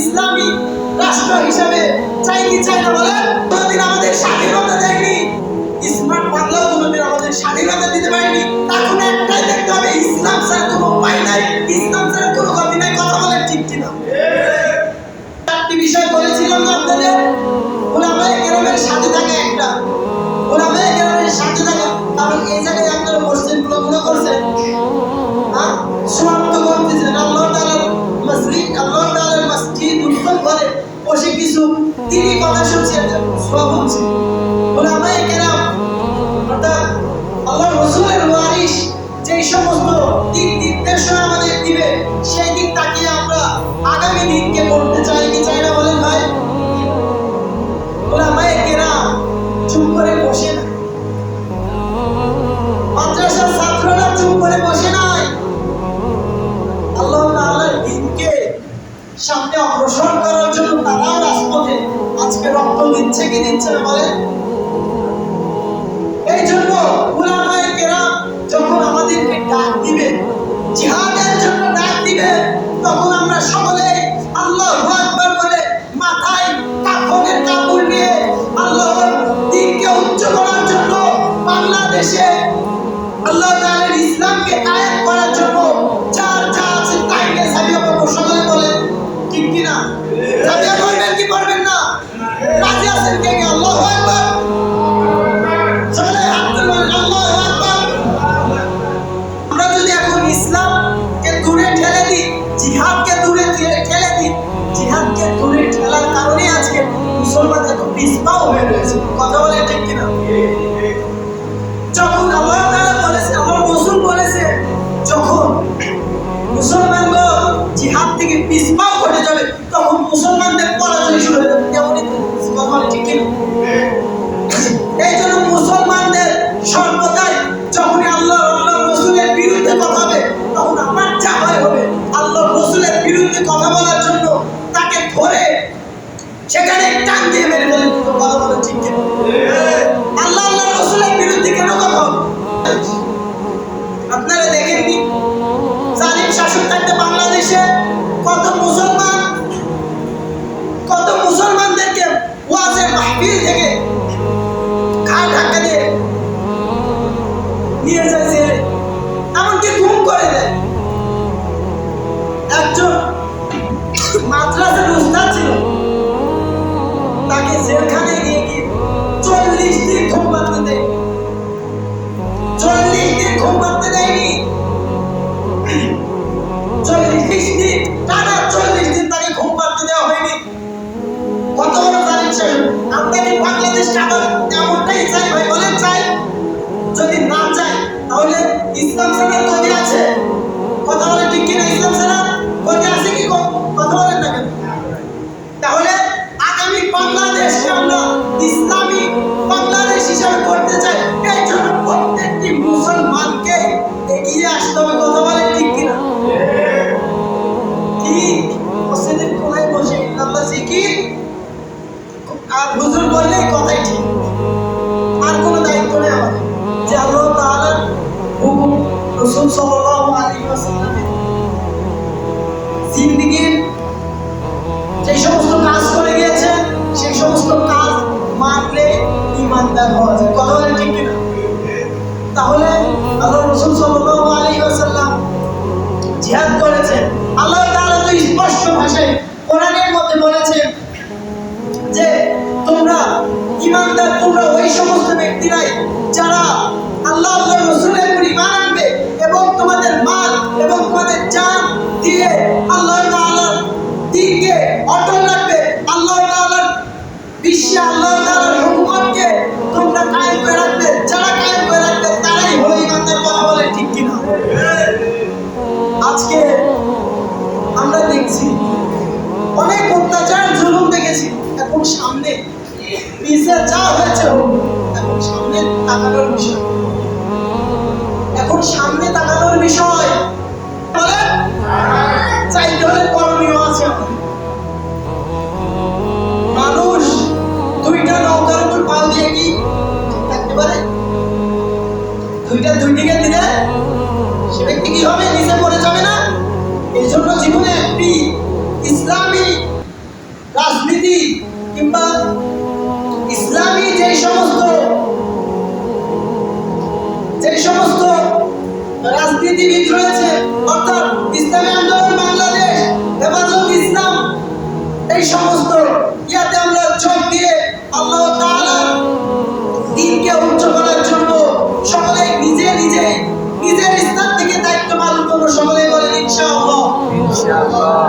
ইসলামী রাষ্ট্র হিসেবে চাই কি চাই না বলেন? তিনি কথা শুনছেন সব হচ্ছে ওলামায়ে কেরাম। অর্থাৎ আল্লাহ রসুলের ওয়ারিস যেই সমস্ত দিক নির্দেশনা আমাদের দিবে, সেই দিক তাকিয়ে আমরা আগামী দিনকে করতে চাই কি চাই না দিচ্ছে কি দিচ্ছে না বলেন এই জন্য যখন আমাদেরকে ডাক দিবে, জিহাদের জন্য ডাক দিবে, তখন আমরা সকলে আল্লাহু আকবার বলে মাথায় কাফনের কাপড় নিয়ে আল্লাহর দিনকে উচ্চ করার জন্য বাংলাদেশে আল্লাহ তাআলার ইসলামকে কায়েম মুসলমানগণ জিহাদ থেকে পিছপাও ঘটে যাবে। তখন মুসলমানদের পরাজয় শুরু হয়ে যাবে। তেমনই কথা ঠিক এই জন্য মুসলমানদের সর্বদাই যখনই আল্লাহ আল্লাহ রসুলের বিরুদ্ধে কথা হবে তখন আমার চাপাই হবে। আল্লাহ রসুলের বিরুদ্ধে কথা বলার জন্য তাকে ধরে সেখানে টান দিয়ে মেরে ফেলে। কথা বলে, ঠিক মাহফিল থেকে ঘাড় ধাক্কা দিয়ে নিয়ে যায় জিহাদ করেছেন। আল্লাহ তাআলা তো স্পষ্ট ভাষায় কোরআনের মধ্যে বলেছেন যে তোমরা ইমানদার তোমরা ওই সমস্ত ব্যক্তিরাই যারা আল্লাহ আল্লাহ রসুলের উপর ইমান আনবে এবং তোমাদের মাল এবং তোমাদের জান দিয়ে আল্লাহ তাআলার দিনকে অটল রাখবে। আল্লাহ তাআলার বিশ্বে আল্লাহ তাআলার দেখছি। অনেক অত্যাচার জুলুম দেখেছি। এখন সামনে পিছে যা হয়েছে এখন সামনে তাকানোর বিষয়। পৃথিবীতে রয়েছে, অর্থাৎ ইসলামী আন্দোলন বাংলাদেশ, হেফাজত ইসলাম, এই সমস্ত ইয়াতে আমরা চোখ দিয়ে আল্লাহ তাআলা দিনকে উচ্চ করার জন্য সকলে নিজে নিজে নিজের ইসলাম থেকে দায়িত্ব পালন সকলে বলেন ইনশাআল্লাহ। ইনশাআল্লাহ।